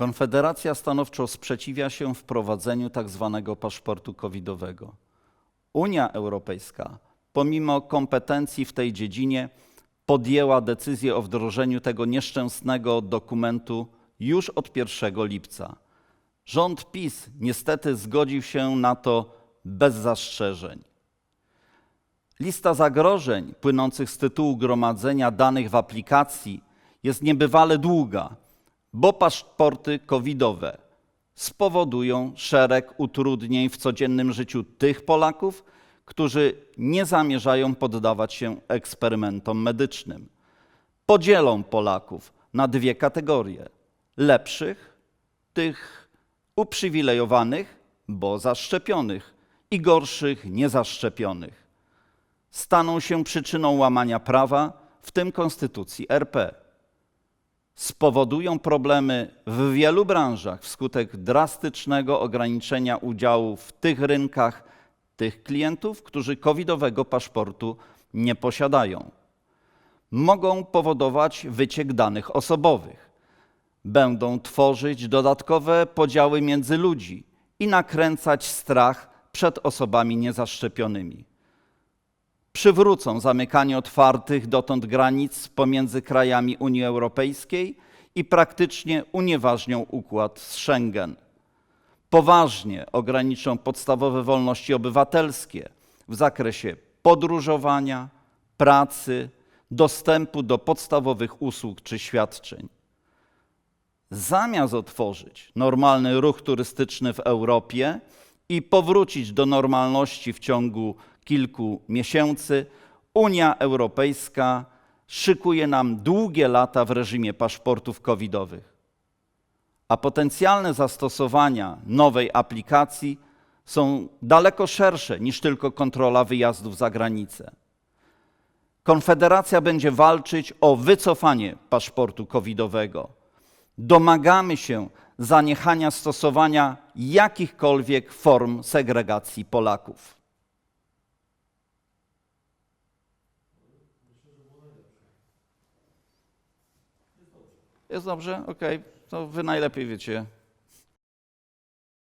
Konfederacja stanowczo sprzeciwia się wprowadzeniu tzw. paszportu covidowego. Unia Europejska, pomimo kompetencji w tej dziedzinie, podjęła decyzję o wdrożeniu tego nieszczęsnego dokumentu już od 1 lipca. Rząd PiS niestety zgodził się na to bez zastrzeżeń. Lista zagrożeń płynących z tytułu gromadzenia danych w aplikacji jest niebywale długa, bo paszporty covidowe spowodują szereg utrudnień w codziennym życiu tych Polaków, którzy nie zamierzają poddawać się eksperymentom medycznym. Podzielą Polaków na dwie kategorie: lepszych, tych uprzywilejowanych, bo zaszczepionych, i gorszych, niezaszczepionych staną się przyczyną łamania prawa, w tym Konstytucji RP. Spowodują problemy w wielu branżach wskutek drastycznego ograniczenia udziału w tych rynkach tych klientów, którzy covidowego paszportu nie posiadają. Mogą powodować wyciek danych osobowych. Będą tworzyć dodatkowe podziały między ludzi i nakręcać strach przed osobami niezaszczepionymi przywrócą zamykanie otwartych dotąd granic pomiędzy krajami Unii Europejskiej i praktycznie unieważnią układ z Schengen. Poważnie ograniczą podstawowe wolności obywatelskie w zakresie podróżowania, pracy, dostępu do podstawowych usług czy świadczeń. Zamiast otworzyć normalny ruch turystyczny w Europie i powrócić do normalności w ciągu kilku miesięcy, Unia Europejska szykuje nam długie lata w reżimie paszportów covidowych. A potencjalne zastosowania nowej aplikacji są daleko szersze niż tylko kontrola wyjazdów za granicę. Konfederacja będzie walczyć o wycofanie paszportu covidowego. Domagamy się zaniechania stosowania jakichkolwiek form segregacji Polaków. Jest dobrze? Okej. To wy najlepiej wiecie.